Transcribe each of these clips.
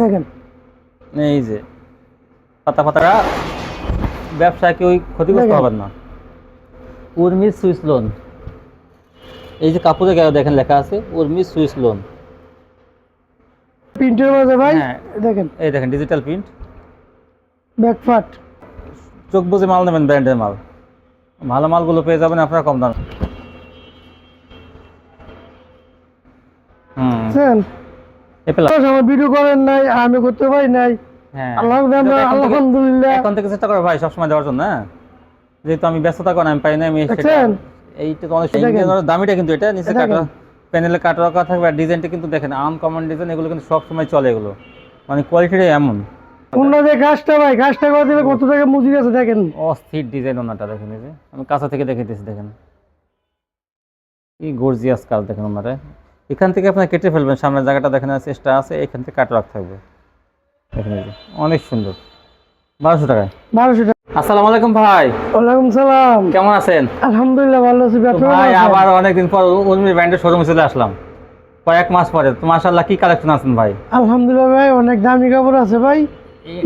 দেখেন। এই যে পাতা পাতাটা ব্যবসায় কেউ ক্ষতিগ্রস্ত হবেন না। Urmi Swiss lawn. এই যে কাপড়ে গায়ে দেখেন লেখা আছে উর্মি সুইস লোন। প্রিন্টের মাঝে ভাই হ্যাঁ। দেখেন। এই দেখেন ডিজিটাল প্রিন্ট ব্যাকফাট চোখ বুঝে মাল নেবেন ব্র্যান্ডের মাল। ভালো মালগুলো পেয়ে যাবেন আপনারা কম দাম। হুম। আমার ভিডিও করেন নাই আমি করতে পারি নাই। আল্লাহ এখন থেকে- আলহামদুলিল্লাহ। এখন থেকে চেষ্টা করো ভাই সবসময় দেওয়ার জন্য হ্যাঁ? যেহেতু আমি ব্যস্ততা করেন আমি পাই না আমি এইটা তো অনেক এটা দেখেন। ইঞ্জিনের দামিটা কিন্তু এটা নিচে কাটা প্যানেলে কাটা রাখা থাকবে আর ডিজাইনটা কিন্তু দেখেন আনকমন ডিজাইন এগুলো কিন্তু সব চলে এগুলো। মানে কোয়ালিটিটা এমন। অন্য যে গাছটা ভাই গাছটা করে দিলে কত টাকা মজুরি আছে দেখেন। অস্থির ডিজাইন ওনাটা দেখেন এই যে। আমি কাছে থেকে দেখে দিয়েছি দেখেন। কি গর্জিয়াস কাজ দেখেন ওনারা। এখান থেকে আপনার কেটে ফেলবেন সামনের জায়গাটা দেখেন চেষ্টা আছে এখান থেকে কাটা রাখ থাকবে দেখেন এই অনেক সুন্দর। বারোশো টাকায়। বারোশো টাকা। আসসালামু আলাইকুম ভাই। ওয়ালাইকুম সালাম। কেমন আছেন? আলহামদুলিল্লাহ ভালো আছি। ভাই আবার অনেকদিন পর উর্মি ব্র্যান্ডের শোরুমে চলে আসলাম। কয়েক মাস পরে। তো মাশাল্লাহ কি কালেকশন আছেন ভাই? আলহামদুলিল্লাহ ভাই অনেক দামি কাপড় আছে ভাই।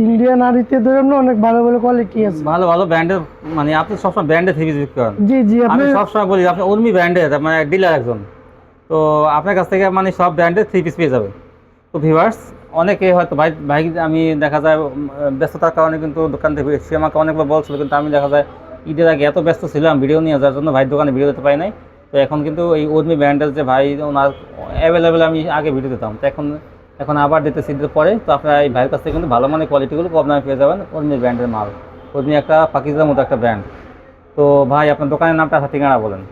ইন্ডিয়ান আরিতে ধরেন না অনেক ভালো ভালো কোয়ালিটি আছে। ভালো ভালো ব্র্যান্ডের মানে আপনি সবসময় ব্র্যান্ডের থ্রি পিস বিক্রি করেন জি জি আপনি আমি সবসময় বলি আপনি উর্মি ব্র্যান্ডের মানে ডিলার একজন। তো আপনার কাছ থেকে মানে সব ব্র্যান্ডের থ্রি পিস পেয়ে যাবে। তো ভিভার্স অনেকে হয়তো ভাই ভাই, আমি দেখা যায় ব্যস্ততার কারণে কিন্তু দোকান থেকে সে আমাকে অনেকবার বলছিল, কিন্তু আমি দেখা যায়, ঈদের আগে এত ব্যস্ত ছিলাম ভিডিও নিয়ে যাওয়ার জন্য ভাই দোকানে ভিডিও দিতে পারি নাই। তো এখন কিন্তু এই উর্মি ব্র্যান্ডের যে ভাই, ওনার অ্যাভেলেবেল আমি আগে ভিডিও দিতাম। তো এখন এখন আবার দিতেছি ঈদের পরে। তো আপনারা এই ভাইয়ের কাছ থেকে কিন্তু ভালো মানের কোয়ালিটিগুলো দামে পেয়ে যাবেন উর্মি ব্র্যান্ডের মাল। উর্মি একটা পাকিস্তানের মতো একটা ব্র্যান্ড তো ভাই, আপনার দোকানের নামটা ঠিকানা বলেন।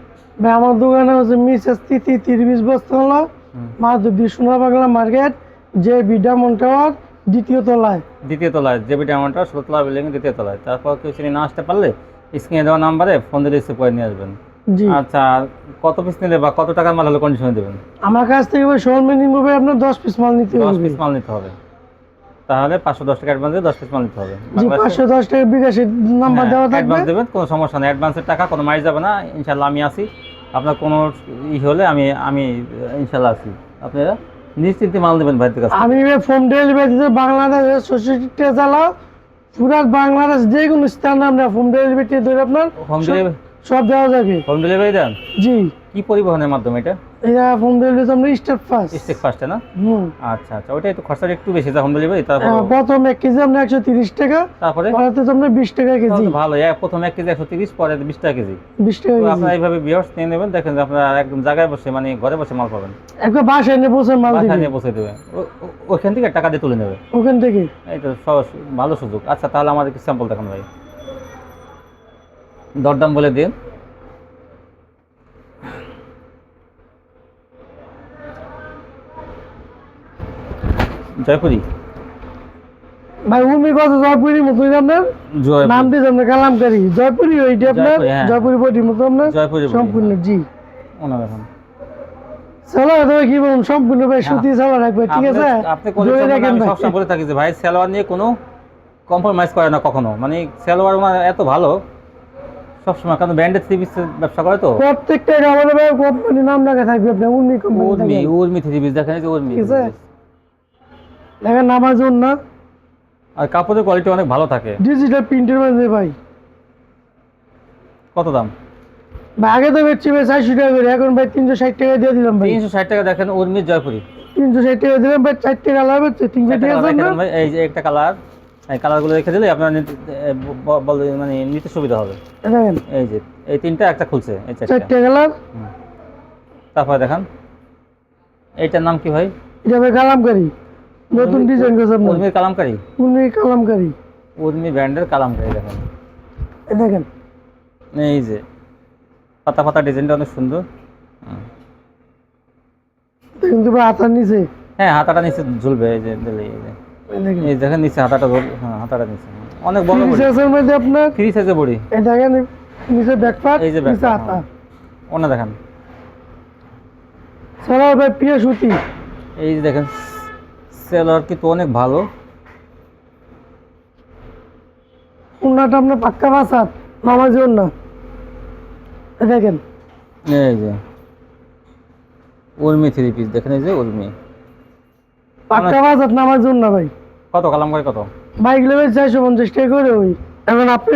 ভাই আমার দোকানে হচ্ছে মিসেস তিথি তিরিশ বস্তা হলো হুম। মাধবী সোনা বাংলা মার্কেট যে বিডামন টাওয়ার দ্বিতীয় তলায়। দ্বিতীয় তলায় জেবি ডায়মন্ডটা ষোলোতলা বিল্ডিং দ্বিতীয় তলায়। তারপর কেউ চিনি না আসতে পারলে স্ক্রিনে দেওয়া নাম্বারে ফোন দিয়ে রিসিভ করে নিয়ে আসবেন। জি। আচ্ছা কত পিস নিলে বা কত টাকার মাল হলে কন্ডিশনে দেবেন? আমার কাছ থেকে সর্বনিম্ন ভাই আপনার দশ পিস মাল নিতে দশ পিস মাল নিতে হবে। তাহলে পাঁচশো দশ টাকা অ্যাডভান্স দিয়ে দশ পিস মাল নিতে হবে। জি পাঁচশো দশ টাকা বিকাশের নাম্বার দেওয়া থাকবে। অ্যাডভান্স দেবেন কোনো সমস্যা নেই। অ্যাডভান্সের টাকা কোনো মাইজ যাবে না। ইনশাল্লাহ আমি আসি আপনার কোনো ই হলে আমি আমি ইনশাল্লাহ আসি আপনারা নিশ্চিন্তে মাল দেবেন ভাইদের কাছে আমি ফোন ডেলিভারি দিতে বাংলাদেশের সোসাইটিতে চালাও। পুরাত বাংলাদেশ যে কোনো স্থানে আমরা হোম ডেলিভারি ধরে আপনার। হোম ডেলিভারি সব দেওয়া যাবে। হোম ডেলিভারি দেন? জি। কি পরিবহনের মাধ্যমে এটা? এটা হোম ডেলিভারি আমরা স্টার্ট ফার্স্ট স্টেক ফার্স্টে না? হুম। আচ্ছা আচ্ছা ওইটা একটু খরচাটা একটু বেশি যা হোম ডেলিভারি তারপর? প্রথম এক কেজি আমরা একশো তিরিশ টাকা তারপরে? পরেতে আমরা বিশ টাকা কেজি। ভালো এক প্রথম এক কেজি একশো তিরিশ পরে বিশ টাকা কেজি। বিশ টাকা কেজি। আপনারা এইভাবে বিয়ার্স নিয়ে নেবেন দেখেন যে আপনারা একদম জায়গায় বসে মানে ঘরে বসে মাল পাবেন। একবার বাসায় এনে বসে মাল বাসা দিবে। নিয়ে বসে দেবে। ও- ও- ওইখান থেকে টাকা দিয়ে তুলে নেবে। ওখান থেকে। সহজ ভালো সুযোগ। আচ্ছা তাহলে আমাদের কিছু স্যাম্পল দেখান ভাই। দরদাম বলে দিন। জয়পুরি। ভাই উর্মি কত জয়পুরি মতো আপনার নাম দিয়ে আপনার কালামকারি জয়পুরি ওইটা আপনার জয়পুরি, হ্যাঁ। বটির মতো আপনার জয়পুরি সম্পূর্ণ জি। ওনার এখন। সালোয়ার তবে কি বলুন সম্পূর্ণ ভাই সুতি সালোয়ার রাখবে ঠিক আছে? আপনি- সবসময় বলে থাকি যে ভাই সালোয়ার নিয়ে কোনো কম্প্রোমাইজ করে না কখনো। মানে সালোয়ার মানে এত ভালো সবসময় কারণ ব্র্যান্ডের থ্রি পিস ব্যবসা করে তো। প্রত্যেকটা আমাদের কোম্পানি নাম লেখা থাকবে আপনি Urmi company Urmi Urmi three piece দেখেন যে উর্মি ঠিক আছে? দেখেন আমাজন না? আর কাপড়ের কোয়ালিটি অনেক ভালো থাকে। ডিজিটাল প্রিন্টের মধ্যে ভাই। কত দাম? ভাই আগে তো বেচছি ভাই চারশো টাকা করে এখন ভাই তিনশো ষাট টাকা দিয়ে দিলাম ভাই। তিনশো ষাট টাকা দেখেন উর্মি জয়পুরি তিনশো ষাট টাকা দিলাম ভাই চারটে কালার হচ্ছে তিনশো টাকা এই যে একটা কালার এই কালারগুলো রেখে দিলে আপনার মানে নিতে সুবিধা হবে। দেখেন। এই যে এই তিনটা একটা খুলছে এই চারটা। কালার। তারপরে দেখান। এইটার নাম কি ভাই? এটা ভাই কালামকারি। নতুন ডিজাইন করছে আপনার। উর্মির কালামকারি? উর্মি কালামকারি। উর্মি ব্র্যান্ডের কালামকারি দেখেন। এই দেখেন। এই যে পাতা পাতা ডিজাইনটা অনেক সুন্দর। কিন্তু হাতার নিচে। হ্যাঁ হাতাটা নিচে ঝুলবে এই যে দিলে এই যে। এই দেখেন। নিচে হাতাটা ঝুল হ্যাঁ হাতাটা নিচে। অনেক বড় বড়ি। সাইজের মধ্যে আপনার ফ্রি সাইজের বড়ি। এই দেখেন নিচে ব্যাকপার্ট এই যে back হাতা। হ্যাঁ। অন্য দেখেন। সালোয়ার ভাই পিয়া সুতি। এই যে দেখেন সেলার কিন্তু অনেক ভালো। উন্নাটা আপনার পাক্কা বাসাত উন্না এই দেখেন। এই যে। উর্মি থ্রি পিস দেখেন এই যে উর্মি। পাক্কা নামার জন্য ভাই। কত? কালাম করে কত? চারশো পঞ্চাশ টাকা করে ওই। এখন আপনি?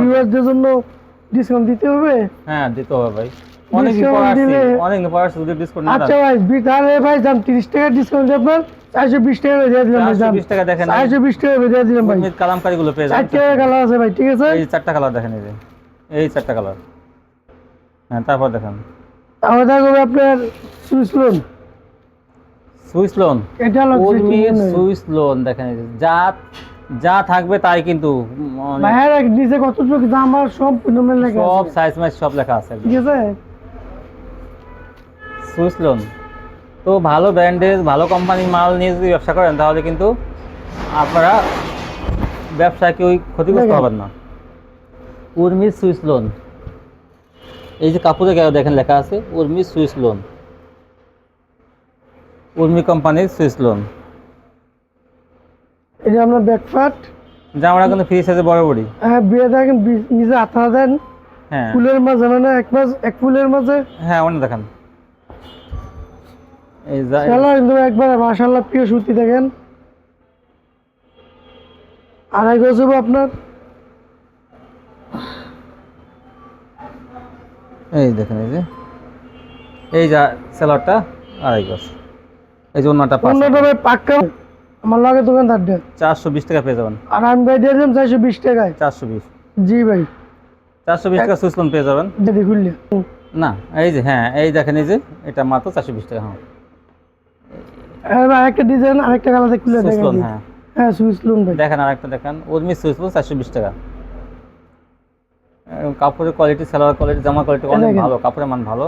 ভিউয়ারদের জন্য ডিসকাউন্ট দিতে হবে। হ্যাঁ দিতে হবে ভাই। অনেক অনেক ডিসকাউন্ট আচ্ছা ভাই তাহলে ভাই যান তিরিশ টাকা ডিসকাউন্ট আপনার চারশো বিশ টাকা দিয়ে দিলাম ভাই যান। 420 টাকা দেখেন চারশো বিশ টাকা দিয়ে দিলাম ভাই। কালামকারি গুলো পেয়ে যাবেন। কালার আছে ভাই ঠিক আছে? এই চারটা কালার দেখেন এই এই চারটা কালার। হ্যাঁ তারপর দেখেন। আপনার সুইস লোন? এটা উর্মির সুইস লোন দেখেন যা যা থাকবে তাই কিন্তু ভাইয়ের এক নিচে কতটুকু দাম আর সম্পূর্ণ মেলে লেখা সব সাইজ মাইজ সব লেখা আছে। ঠিক আছে? Swiss lawn. তো ভালো ব্র্যান্ডের ভালো কোম্পানির মাল নিয়ে যদি ব্যবসা করেন তাহলে কিন্তু আপনারা ব্যবসায় কেউ ক্ষতিগ্রস্ত হবেন না। উর্মির সুইস লোন। এই যে কাপড়ে দেখেন লেখা আছে উর্মি সুইস লোন। উর্মি কোম্পানির সুইস লোন এই যে আপনার ব্যাকফাট জামাটা কিন্তু ফ্রি সাইজে বড় বড়ি হ্যাঁ বিয়ে দেখেন নিচে আঠা দেন। হ্যাঁ। ফুলের মাঝে মানে এক মাস এক ফুলের মাঝে। হ্যাঁ অনেক দেখান। এই যা- কিন্তু একবার মাশাল্লাহ প্রিয় সুতি দেখেন। আড়াই গজ হবে আপনার। এই দেখেন এই যে। এই যা সেলারটা আড়াই গজ। এই যে অন্যটা পাঁচ অন্যটা ভাই পাক্কা। আমার লাগে দোকানদার দেন। চারশো বিশ টাকা পেয়ে যাবেন। আর আমি ভাই দিয়ে দিলাম চারশো বিশ টাকায়। চারশো বিশ। জি ভাই। চারশো বিশ টাকা পেয়ে যাবেন। যদি খুললে না এই যে হ্যাঁ এই দেখেন এই যে এটা মাত্র চারশো বিশ টাকা হ্যাঁ। আরেকটা ডিজাইন আরেকটা খুলে দেখেন হ্যাঁ। হ্যাঁ ভাই। দেখেন আরেকটা দেখেন উর্মি সুইচ লোন চারশো বিশ টাকা। কাপড়ের কোয়ালিটি সালোয়ার কোয়ালিটি জামা কোয়ালিটি অনেক ভালো কাপড়ের মান ভালো।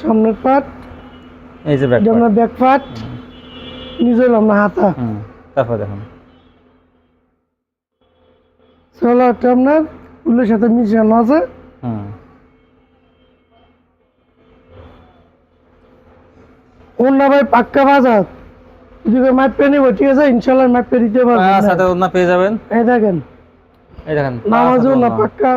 সামনের পাট এই যে ব্যাক আপনার ব্যাক পাট নিজে হলো আপনার হাতা। তারপর দেখুন। সোলারটা আপনার সাথে মিশানো আছে। অন্য ভাই পাক্কা বাজার। যদি মাপ পেয়ে নেব ঠিক আছে ইনশাল্লাহ মাপ পেয়ে দিতে পাঁচ পারবেন হাতে ওড়না পেয়ে যাবেন। এই দেখেন। এই দেখেন নামাজও না পাক্কা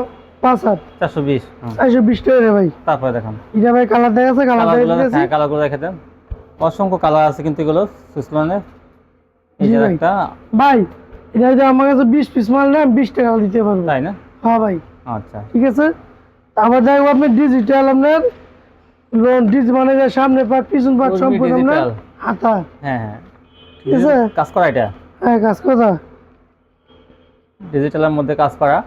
পাঁচ হাত। চারশো বিশ চারশো বিশ টাকা ভাই। তারপরে দেখুন। এটা ভাই কালার দেখা আছে কালার হ্যাঁ রেখে দেন। অসংখ্য কালার আছে কিন্তু এগুলো এই যে। একটা। ভাই এটা যদি আমার কাছে বিশ পিস মাল নেন বিশ টাকা দিতে পারব। তাই না? হ্যাঁ ভাই। আচ্ছা। ঠিক আছে? আবার দেখব আপনার ডিজিটাল আপনার লোন ডিজ মানে যে সামনে পাট পিছন পাট সম্পূর্ণ আপনার হাতা। হ্যাঁ হ্যাঁ। ঠিক আছে? কাজ করা এটা? হ্যাঁ কাজ কথা ডিজিটালের মধ্যে কাজ করা।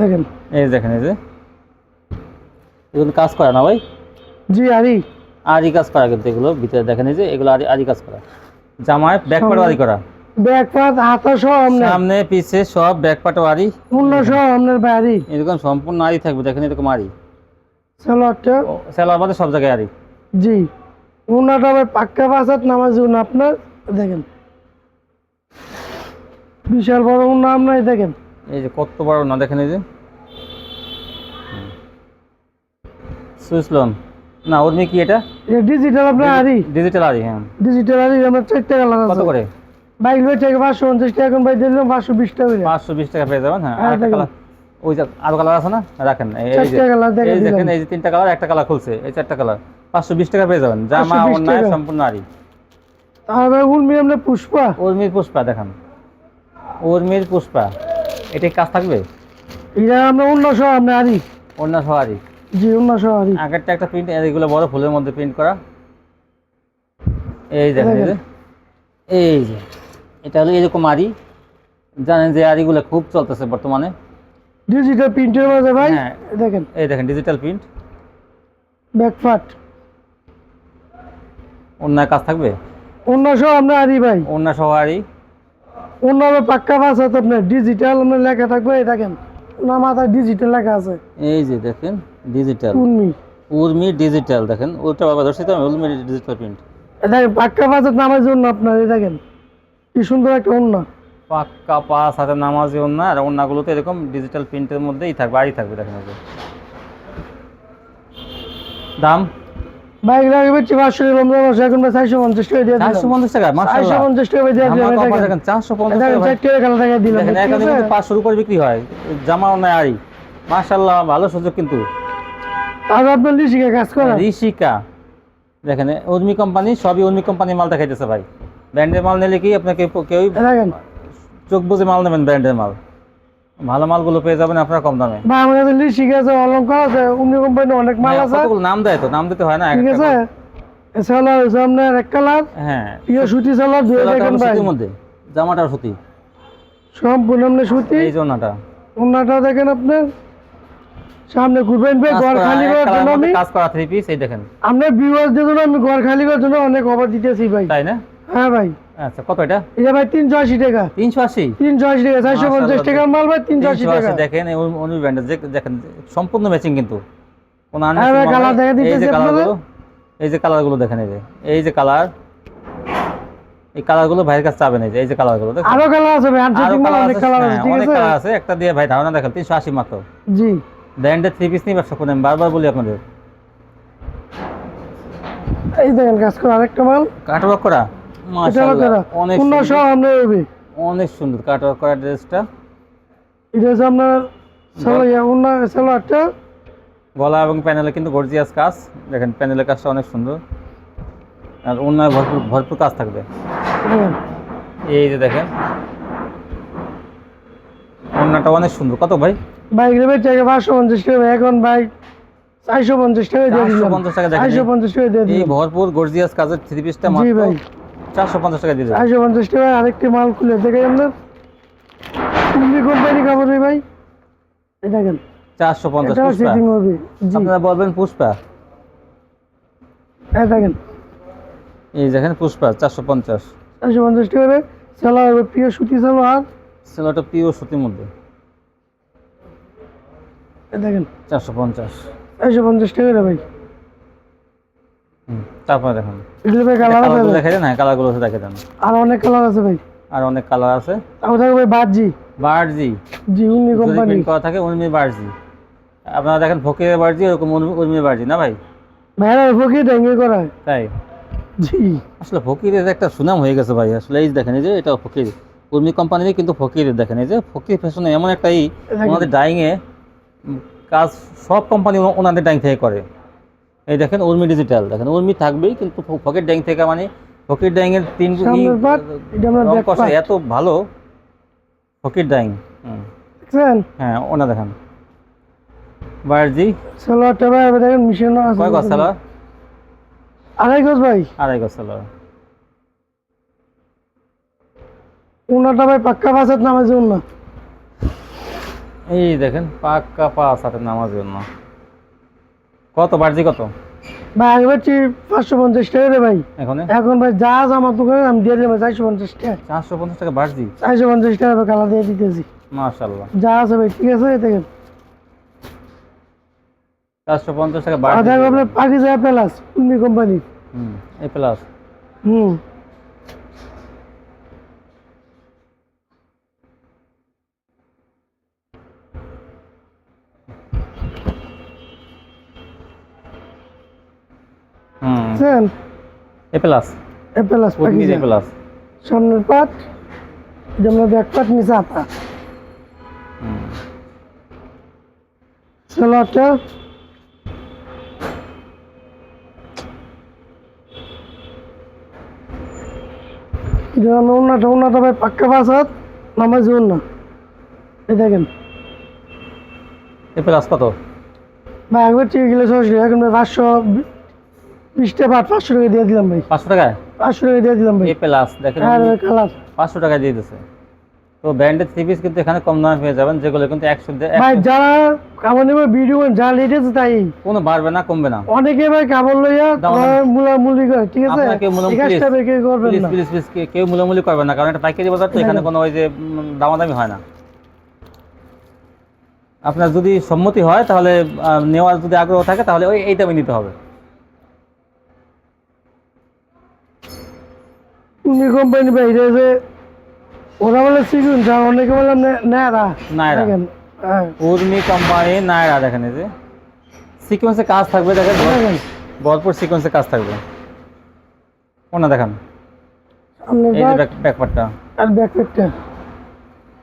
দেখেন। এই দেখেন এই যে। এগুলো কাজ করা না ভাই? জি আরি। আরই কাজ করা কিন্তু এগুলো। ভিতরে দেখেন এই যে এগুলো আরই আরই কাজ করা। জামায় ব্যাক আরই করা। হাতা সহ সামনে। পিছে সব ব্যাক আরই পূর্ণ সহ আপনার বাড়ি এরকম সম্পূর্ণ আরই থাকবে দেখেন এরকম সেলার বাদে সব জায়গায় আরই জি। উনাটা ভাই পাক্কা নামাজ উন আপনার দেখেন। বিশাল বড় উন্না আপনার এই দেখেন। এই যে কত বড় না দেখেন এই যে। Swiss lawn. না উর্মি কি এটা? এটা ডিজিটাল আপনার আরি ডিজিটাল আরই হ্যাঁ। ডিজিটাল আরি আমার কত করে? পাঁচশো পঞ্চাশ টাকা এখন ভাই দিলাম পাঁচশো বিশ টাকা পাঁচশো বিশ টাকা পেয়ে যাবেন হ্যাঁ। হ্যাঁ, আরেকটা কালার ওই যে আরও কালার আছে না? রাখেন। এই- যে চারটে কালার দেখে দেখেন এই যে তিনটা কালার একটা কালার খুলছে। এই চারটা কালার পাঁচশো বিশ টাকা পেয়ে যাবেন। জামা অন্যায় সম্পূর্ণ আর ভাই উর্মি আপনার পুষ্পা। উর্মির পুষ্পা দেখান। উর্মির পুষ্পা এটা কাজ থাকবে? এটা আমরা অন্য সহ আপনার আরি। অন্য সহ আরই জি অন্য সহ আরি। আগেরটা একটা প্রিন্ট এগুলো বড় ফুলের মধ্যে প্রিন্ট করা। এই দেখেন এই যে। এটা হলো এরকম আরি। জানেন যে আরিগুলো খুব চলতেছে বর্তমানে। ডিজিটাল প্রিন্টের মধ্যে ভাই হ্যাঁ। দেখেন। এই দেখেন ডিজিটাল প্রিন্ট ব্যাকপাট অন্যায় কাজ থাকবে? অন্য সহ আপনার আরি ভাই। অন্য সহ আরি অন্য আবার পাক্কা বাসাত আপনার ডিজিটাল আপনার লেখা থাকবে এই দেখেন ওনার মাথায় ডিজিটাল লেখা আছে। এই যে দেখেন ডিজিটাল উর্মি। উর্মি ডিজিটাল দেখেন ওটা বাবা ধরছি তো উর্মি ডিজিটাল প্রিন্ট দেখেন পাক্কা বাসাত নামার জন্য আপনার এই দেখেন কি সুন্দর একটা অন্য পাক্কা পাঁচ হাতে নামাজি অন্য আর অন্যগুলোতে এরকম ডিজিটাল প্রিন্টের মধ্যেই থাকবে আরই থাকবে দেখেন দাম? বাইক লাগে বেচছি পাঁচশো টাকা রমজান মাসে এখন ভাই চারশো পঞ্চাশ টাকা দিয়ে দিলাম। পঞ্চাশ টাকা চারশো মার্শাল্লাহ টাকা দিয়ে দিলাম আমার দেখেন। দেখেন চারশো পঞ্চাশ দেখেন টাকা ভাই। চারটে টাকা টাকা দিলাম দেখেন ঠিক কিন্তু পাঁচশোর উপর বিক্রি হয়। জামাও নাই। আরই মার্শাল্লাহ ভালো সুযোগ কিন্তু। আর আপনার কাজ করা ঋষিকা। দেখেন উর্মি কোম্পানি সবই উর্মি কোম্পানির মাল দেখাইতেছে ভাই। ব্র্যান্ডের মাল নিলে কি আপনাকে কেউ চোখ বুঝে মাল নেবেন ব্র্যান্ডের মাল। ভালো মালগুলো পেয়ে যাবেন আপনার কম দামে। আছে অলঙ্কার আছে অন্য কোম্পানি অনেক মাল হ্যাঁ, আছে। কতগুলো? নাম দেয় তো নাম দিতে হয় না ঠিক আছে? এছাড়া হচ্ছে আপনার এক কালার হ্যাঁ। প্রিয় সুতি দেখেন ভাই সুতির মধ্যে জামাটাও সুতি। সম্পূর্ণ সুতি। এই জন্যটা ওনাটা। দেখেন আপনার সামনে ঘুরবেন ভাই ঘর খালি করার জন্য আমি। কাজ করা থ্রি পিস এই দেখেন। জন্য আমি ঘর খালি করার জন্য অনেক অফার দিতেছি ভাই। তাই না? হ্যাঁ ভাই। আচ্ছা কত এটা? এটা ভাই তিনশো আশি টাকা। তিনশো আশি? তিনশো আশি টাকা মাল ভাই তিনশো আশি টাকা। দেখেন অনু ব্র্যান্ডের দেখেন সম্পূর্ণ ম্যাচিং কিন্তু। কোন হ্যাঁ দেখা এই যে কালারগুলো এই যে কালারগুলো দেখেন এই যে। এই যে কালার এই কালারগুলো ভাইয়ের কাছে চাবেন এই যে এই যে কালারগুলো দেখেন। আরও কালার আছে ভাই মাল অনেক কালার আছে হ্যাঁ, ঠিক অনেক আছে? কালার আছে একটা দিয়ে ভাই ধারণা দেখেন তিনশো আশি মাত্র। জি। ব্র্যান্ডের থ্রি পিস নিয়ে ব্যবসা করেন বারবার বলি আপনাদের। এই দেখেন কাজ করা আরেকটা মাল। কাটওয়ার্ক করা? অনেক সুন্দর, কাটওয়ার্ক করা ড্রেসটা। এটা হচ্ছে আপনার সালোয়ারটা। গলা এবং প্যানেলে কিন্তু গর্জিয়াস কাজ। দেখেন প্যানেলের কাজটা অনেক সুন্দর। আর অন্যায় ভরপুর ভরপুর কাজ থাকবে। এই যে দেখেন। অন্যটা অনেক সুন্দর। কত ভাই? বাইক রেবে টাকা পাঁচশো পঞ্চাশ টাকা। ভাই, এখন বাইক চারশো পঞ্চাশ টাকা দিয়ে দিলাম। 450 টাকা দেখেন। চারশো পঞ্চাশ টাকা এই ভরপুর গর্জিয়াস কাজের থ্রি পিসটা মাত্র ভাই। চারশো পঞ্চাশ টাকা দিয়ে চারশো পঞ্চাশ টাকা আরেকটি মাল খুলে দেখে আপনার কুম্বি কোম্পানি কাপড় ভাই? দেখেন চারশো পঞ্চাশ আপনারা বলবেন পুষ্পা? এই দেখেন এই দেখেন পুষ্পা চারশো পঞ্চাশ। চারশো পঞ্চাশ টাকা করে সালোয়ার প্রিয় সুতি সালোয়ার সেলোটা পিওর সুতির মধ্যে। দেখেন চারশো পঞ্চাশ। চারশো পঞ্চাশ টাকা করে ভাই। তারপরে দেখেন। এগুলো ভাই কালার আছে ভাই। দেন হ্যাঁ কালারগুলো দেখে দেন। আর অনেক কালার আছে ভাই। আর অনেক কালার আছে। ভাই বার্জি। জি উনি কোম্পানি করা থাকে বার্জি। আপনারা দেখেন ফকিরের বার্জি এরকম উর্মি- না ভাই? ভাইরা ফকির ডেঙ্গে করা তাই? জি। আসলে ফকিরের একটা সুনাম হয়ে গেছে ভাই আসলে এই দেখেন এই যে এটা ফকির। উর্মি কোম্পানিরই কিন্তু ফকিরের দেখেন এই যে ফকির ফ্যাশনে এমন একটা ই ওনাদের ডাইংয়ে কাজ সব কোম্পানি ওনাদের ডাইং থেকে করে। এই দেখেন উর্মি ডিজিটাল দেখেন উর্মি থাকবেই কিন্তু ফকির ডাইং থেকে মানে ফকির ডাইংয়ের তিন ই- এটা আমরা রং back এত ভালো ফকির ডাইং হুম, হ্যাঁ ওনা দেখেন। বার্জি সালোয়ারটা ভাই দেখেন মিশানো আছে। কয় গজ সালোয়ার? আড়াই গজ ভাই। আড়াই গজ সালোয়ার। উনাটা ভাই পাক্কা বাসাত নামে যান না এই দেখেন পাক্কা পাঁচ হাতের নামাজ জন্য। কত বাড়ছে কত? ভাই আগে বাড়ছি পাঁচশো পঞ্চাশ টাকা রে ভাই। এখন? এখন ভাই যা যা আমার দোকানে আমি দিয়ে দেবো চারশো পঞ্চাশ টাকা। চারশো পঞ্চাশ টাকা বার্জি চারশো পঞ্চাশ টাকা কালা দিয়ে দিতেছি। মাশাল্লাহ যা আছে ভাই ঠিক আছে দেখেন। চারশো পঞ্চাশ টাকা বার্জি আপনার প্যালাস উনি কোম্পানি হুম এ প্লাস হুম। বুঝছেন এই প্লাস এ উর্মির এই যায় প্লাস সামনের পাট যেমন ব্যাক পাট নিচে আপা হুম সালোয়ারটা আমরা উন্নাটা উন্নাটা ভাই পাক্কা বাসাত নামাজ না। এই দেখেন। এই প্লাস কত? ভাই একবার ঠিক গেলে এখন ভাই পাঁচশো পাট পাঁচশো টাকা দিয়ে দিলাম ভাই। পাঁচশো টাকায়? পাঁচশো টাকা দিয়ে দিলাম ভাই। এই প্লাস দেখেন কালার। পাঁচশো টাকা দিয়ে তো ব্র্যান্ডের থ্রি পিস কিন্তু এখানে কম দামে পেয়ে যাবেন যেগুলো কিন্তু একশো ভাই যারা কামড় নেবে ভিডিও যা তাই। কোনো বাড়বে না কমবে না। অনেকে ভাই কামড় লইয়া মুলামুলি করে ঠিক আছে? প্লিজ প্লিজ প্লিজ কেউ মূলামূলি করবে না কারণ এটা পাইকারি বাজার তো এখানে কোনো ওই যে দামাদামি হয় না। আপনার যদি সম্মতি হয় তাহলে নেওয়ার যদি আগ্রহ থাকে তাহলে ওই এই দামে নিতে হবে। উনি কোম্পানি এটা যে ওরা বলে শিখুন স্যার অনেকে বললাম নেড়া নায়রা। হ্যাঁ। উর্মি কোম্পানি নায়রা দেখেন এই যে। সিকোয়েন্সে কাজ থাকবে দেখেন ভরপুর সিকোয়েন্সের কাজ থাকবে। ওনা দেখান। এই যে ব্যাক ব্যাক আর ব্যাক পেটটা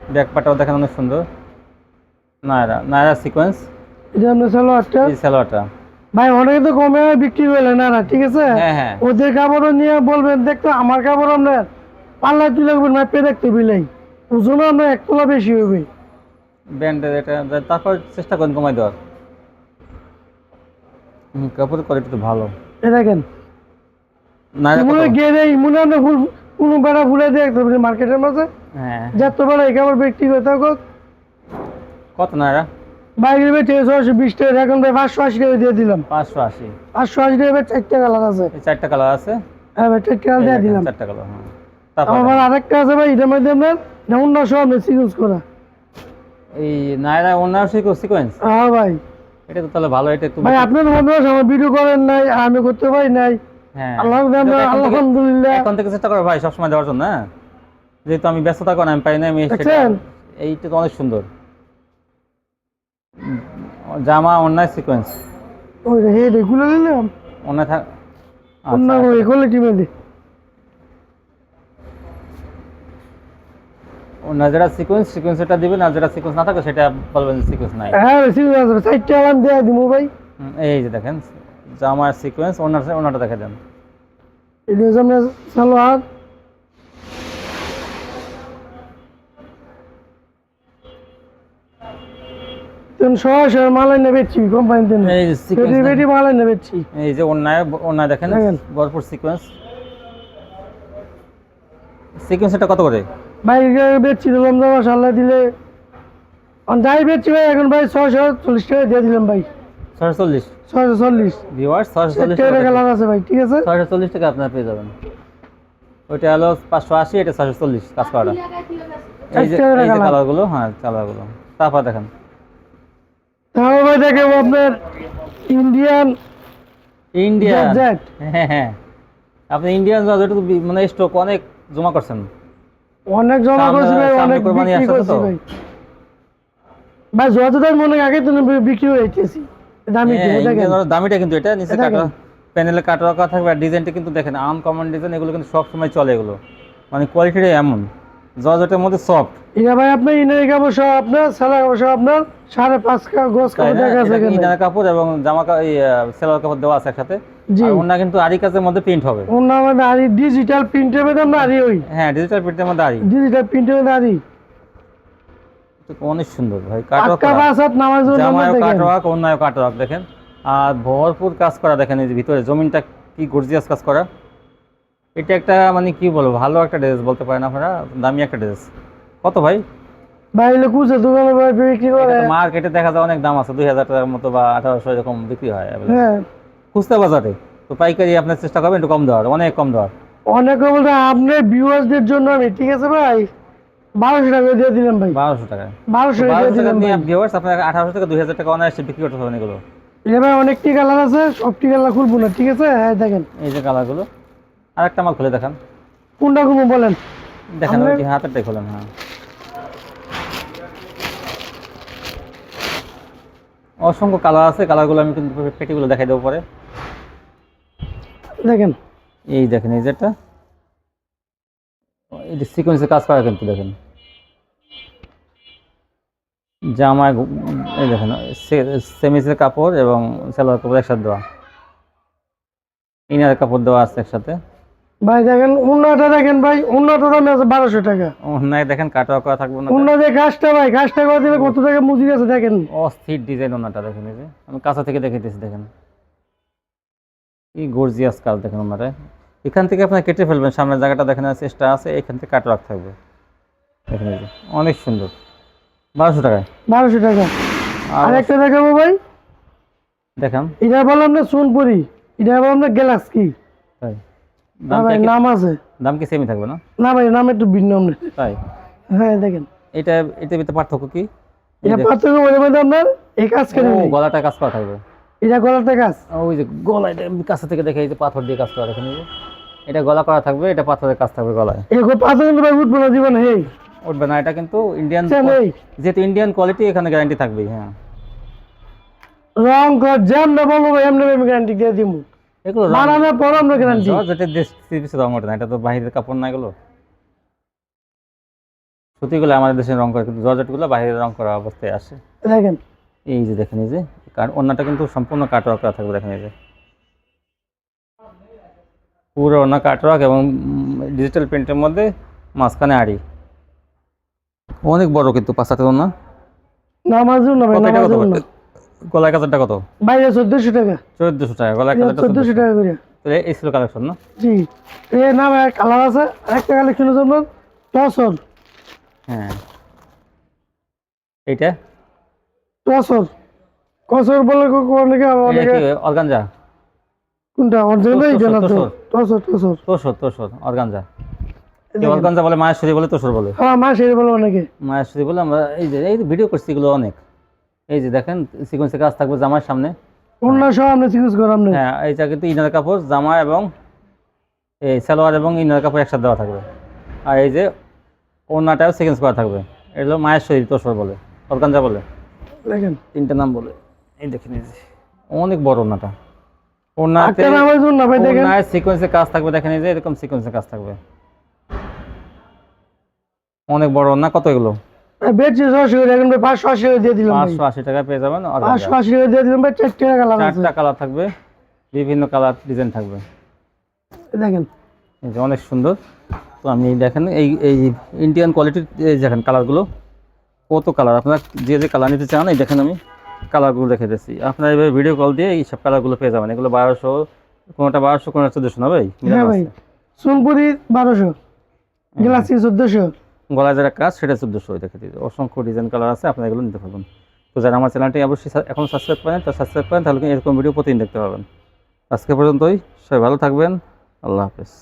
ব্যাকপার্টটাও দেখেন অনেক সুন্দর। নায়রা নায়রা সিকোয়েন্স এটা আপনার সালোয়ারটা। এই সালোয়ারটা। ভাই অনেকে তো কমে বিক্রি করলে না না ঠিক আছে? হ্যাঁ হ্যাঁ। ওদের কাপড়ও নিয়ে বলবেন দেখতো আমার কাপড় আপনার পাল্লায় তুলে রাখবেন মাপে দেখতে বিলাই। ওজনও আপনার এক তোলা বেশি হবে। ব্যান্ডের এটা তারপর চেষ্টা করেন কমাই দেওয়ার। হুম, কাপড়ের কোয়ালিটি তো ভালো। এ দেখেন। কত? মনে গেলে মনে আপনার ফুল কোনো বেড়া ফুলে দিয়ে রাখতে মার্কেটের মাঝে। হ্যাঁ। যত বেড়া এই কাপড় বিক্রি করে থাকো কত নায়রা? বাইরের বেচে ছশো বিশ টাকা এখন ভাই পাঁচশো আশি টাকা দিয়ে দিলাম। পাঁচশো আশি। পাঁচশো আশি টাকা চারটে কালার আছে। চারটা কালার আছে? হ্যাঁ ভাই চারটে কালার দিয়ে দিলাম। চারটা কালার হ্যাঁ। আমার আরেকটা আছে ভাই এটার মধ্যে আপনার যেমন না সব সিকুয়েন্স করা। এই নায়রা অন্য সিকোয়েন্স হ্যাঁ ভাই। এটা তো তাহলে ভালো এটা একটু ভাই আপনার মনে হয় আমার ভিডিও করেন নাই আমি করতে পারি নাই। হ্যাঁ। আল্লাহ এখন আলহামদুলিল্লাহ। এখন থেকে চেষ্টা করো ভাই সবসময় দেওয়ার জন্য যেহেতু আমি ব্যস্ততা করেন আমি পাই না আমি এইটা তো অনেক সুন্দর। জামা অন্যায় সিকোয়েন্স ওই রে হেড এগুলো নিলাম অন্যায় থাক অন্যায় যেটা সিকোয়েন্স সিকোয়েন্স এটা দিবেন সিকোয়েন্স না থাকে সেটা বলবেন সিকোয়েন্স নাই। হ্যাঁ সিকুয়েন্স আছে। চারটে আলাম দিয়ে দিব ভাই। এই যে দেখেন জামার সিকোয়েন্স অন্যার অন্যটা দেখে দেন। হচ্ছে আপনার সালোয়ার। সরাসরি মালাই নেবে কোম্পানিতে বেটি সিকোয়েন্স বেটি মালাই নেবে এই যে অন্যায় অন্যায় দেখেন দেখেন। ভরপুর সিকোয়েন্স সিকোয়েন্স কত করে? বাইরে বেচছি দিলাম তো মাসাল্লাহ দিলে। যাই বেচছি ভাই এখন ভাই ছয়শো চল্লিশ টাকা দিয়ে দিলাম ভাই। ছয়শো চল্লিশ। ছয়শো চল্লিশ। ভিওয়ার্স ছয়শো চল্লিশ টাকা আছে ভাই ঠিক আছে? ছয়শো চল্লিশ টাকা আপনার পেয়ে যাবেন। ওইটা হলো পাঁচশো আশি এটা ছয়শো চল্লিশ কাজ করাটা। এই যে চারটে এই যে colour। কালারগুলো হ্যাঁ কালারগুলো। তারপর দেখেন। তাও ভাই দেখে আপনার ইন্ডিয়ান ইন্ডিয়ান হ্যাঁ হ্যাঁ। আপনি ইন্ডিয়ান মানে স্টক অনেক জমা করছেন। অনেক জমা করছি ভাই অনেক কোরবানি বিক্রি আসছে তো? ভাই। মনে আগে তো বিক্রি হয়ে দামি হ্যাঁ, দামিটা কিন্তু এটা নিচে কাটা প্যানেলে কাটা রাখা থাকবে আর ডিজাইনটা কিন্তু দেখেন আনকমন ডিজাইন এগুলো কিন্তু সব সময় চলে এগুলো। মানে কোয়ালিটিটা এমন। জর্জেটের মধ্যে সফট এটা ভাই আপনার ইনারি কাপড় সহ আপনার কাপড় সহ আপনার সাড়ে পাঁচ গজ কাপড় দেখা আছে এখানে। ইনার কাপড় এবং জামা কাপড় দেওয়া আছে একসাথে। ওনা কিন্তু আরি কাজের মধ্যে প্রিন্ট হবে। আমাদের আরি ডিজিটাল প্রিন্টের মধ্যে আমরা আরি ওই। হ্যাঁ ডিজিটাল প্রিন্টের মধ্যে আরি ডিজিটাল প্রিন্টের মধ্যে আরি অনেক সুন্দর ভাই কাটওয়ার্ক দেখেন। আর ভরপুর কাজ করা দেখেন এই যে ভিতরে জমিনটা কি গর্জিয়াস কাজ করা। এটা একটা মানে কি বলব ভালো একটা ড্রেস বলতে পারেন আপনারা দামি একটা ড্রেস। কত ভাই? বাইরে কুচে দোকানে ভাই বিক্রি করে। মার্কেটে দেখা যায় অনেক দাম আছে দুই হাজার টাকার মতো বা আঠারোশো এরকম বিক্রি হয়। হ্যাঁ। খুচরা বাজারে তো পাইকারি আপনার চেষ্টা করবেন একটু কম দেওয়ার অনেক কম দেওয়ার। অনেক কম বলতে আপনার ভিউয়ার্সদের জন্য আমি ঠিক আছে ভাই বারোশো টাকা দিয়ে দিলাম ভাই। বারোশো টাকা। বারোশো টাকা দিয়ে দিলাম ভাই। ভিউয়ার্স আপনার আঠারোশো টাকা দুই হাজার টাকা অনায়াসে বিক্রি করতে পারবেন এগুলো। ভাই অনেকটি কালার আছে সবটি কালার খুলবো না ঠিক আছে? হ্যাঁ দেখেন। এই যে কালারগুলো আরেকটা মাল খুলে দেখান। কোনটা খুলবো বলেন? দেখেন ওই হাতেরটাই খোলেন হ্যাঁ। অসংখ্য কালার আছে কালারগুলো আমি কিন্তু পেটিগুলো দেখাই দেবো পরে। দেখেন। এই দেখেন এই যেটা যে সিকোয়েন্সে কাজ করা কিন্তু দেখেন। জামায় এই দেখেন সেমিসের কাপড় এবং সালোয়ার কাপড় একসাথে দেওয়া। ইনার কাপড় দেওয়া আছে একসাথে। ভাই দেখেন অন্যটা দেখেন ভাই অন্যটা দাম আছে বারোশো টাকা। অন্যায় দেখেন কাটোয়া করা থাকবে না। অন্য যে গাছটা ভাই গাছটা করে দিলে কত টাকা মজুরি আছে দেখেন। অস্থির ডিজাইন ওনাটা দেখেন এই যে। আমি কাছা থেকে দেখাইতেছি দেখেন। কি গর্জিয়াস কাজ দেখেন ওনারা এখান থেকে আপনার কেটে ফেলবেন সামনের জায়গাটা দেখেন চেষ্টা আছে এখান থেকে কাটা রাখ থাকবে দেখেন এই যে অনেক সুন্দর। বারোশো টাকায়। বারোশো টাকা। আর আরেকটা দেখাবো ভাই। দেখেন। এটা বললাম না সোনপুরি এটা বললাম না গ্যালাক্সি। তাই। না ভাই নাম আছে। দাম কি সেমই থাকবে না? না ভাই নাম একটু ভিন্ন আমরা তাই? হ্যাঁ দেখেন। এটা এটার ভিতরে পার্থক্য কি? এটা পার্থক্য বলে মধ্যে আপনার? এই কাজ করে ও, গলাটা কাজ করা থাকবে। এটা গলাতে কাজ। ওই যে গলায় কাছে থেকে দেখে এই যে পাথর দিয়ে কাজ করা দেখেন এটা গলা করা থাকবে এটা পাথরের কাজ থাকবে গলায়। এগো পাথর কিন্তু ভাই উঠবো না জীবনে হেই উঠবে না এটা কিন্তু ইন্ডিয়ান নেই যেহেতু ইন্ডিয়ান কোয়ালিটি এখানে গ্যারান্টি থাকবেই হ্যাঁ। রং কর জ্যাম না বলব এমনি আমি গ্যারান্টি দিয়ে দিব এগুলো বানানোর পর আমরা গ্যারান্টি জর্জেটের দেশ পিসের রং ওঠে না এটা তো বাইরের কাপড় না এগুলো। সুতিগুলো আমাদের দেশে রং করে কিন্তু জর্জেটগুলো বাইরের রং করা অবস্থায় আসে। দেখেন। এই যে দেখেন এই যে কার অন্যটা কিন্তু সম্পূর্ণ কাটওয়ার্ক করা থাকবে দেখেন এই যে। পুরো অন্য কাটওয়ার্ক এবং ডিজিটাল প্রিন্টের মধ্যে মাঝখানে আড়ি। অনেক বড় কিন্তু পাঁচাতে না নামাজ না। ভাই গলায় কাজারটা কত? বাইরে চোদ্দশো টাকা। চোদ্দশো টাকা গলায় কাজারটা চোদ্দশো টাকা করে। তাহলে এই ছিল কালেকশন না? জি। এ নাম এক কালার আছে আরেকটা কালেকশনের জন্য টসর হ্যাঁ। এইটা? কসর বলে অনেকে অনেকে কি অর্গানজা? কোনটা অরিজিনাল টসর, এইটা না তো। টসর। টসর টসর অর্গানজা। অর্গানজা বলে মায়েশ্বরী বলে তোষর বলে। হ্যাঁ বলে অনেকে। মায়েশ্বরী বলে আমরা এই যে এই ভিডিও করছি এগুলো অনেক। এই যে দেখেন সিকোয়েন্সে কাজ থাকবে জামার সামনে। অন্য সব আমরা করাম না। হ্যাঁ এইটা কিন্তু ইনার কাপড় জামা এবং এই সালোয়ার এবং ইনার কাপড় একসাথে দেওয়া থাকবে। আর এই যে ওনাটাও সিকোয়েন্স করা থাকবে। এগুলো শরীর তোষর বলে। অর্গানজা বলে। দেখেন। তিনটা নাম বলে। এই দেখেন এই যে অনেক বড় ওনাটা ওনাতে একটা নামের জন্য ভাই দেখেন। ওনায় সিকোয়েন্সে কাজ থাকবে দেখেন এই যে এরকম সিকোয়েন্সে কাজ থাকবে। অনেক বড় না কত এগুলো? বেডশিট ছশো করে এখন পাঁচশো আশি করে দিয়ে দিলাম পাঁচশো আশি টাকা পেয়ে যাবেন। পাঁচশো আশি করে দিয়ে দিলাম ভাই চারটে কালার চারটা কালার থাকবে বিভিন্ন কালার ডিজাইন থাকবে। দেখেন। অনেক সুন্দর। তো আমি দেখেন এই এই ইন্ডিয়ান কোয়ালিটির এই দেখেন কালারগুলো কত কালার আপনারা যে যে কালার নিতে চান এই দেখেন আমি কালারগুলো রেখে দিচ্ছি। আপনারা এবার ভিডিও কল দিয়ে এই সব কালারগুলো পেয়ে যাবেন। এগুলো বারোশো কোনোটা বারোশো কোনোটা চোদ্দোশো না ভাই? হ্যাঁ। সোনপুরি বারোশো গ্লাসি চোদ্দশো। গলায় যারা কাজ, সেটা চোদ্দোশো দেখে দিতে অসংখ্য ডিজাইন কালার আছে, আপনারা এগুলো নিতে পারবেন। তো যারা আমার চ্যানেলটি অবশ্যই এখন সাবস্ক্রাইব করেন, তো সাবস্ক্রাইব করেন, তাহলে এরকম ভিডিও প্রতিদিন দেখতে পাবেন। আজকে পর্যন্তই, সবাই ভালো থাকবেন, আল্লাহ হাফেজ।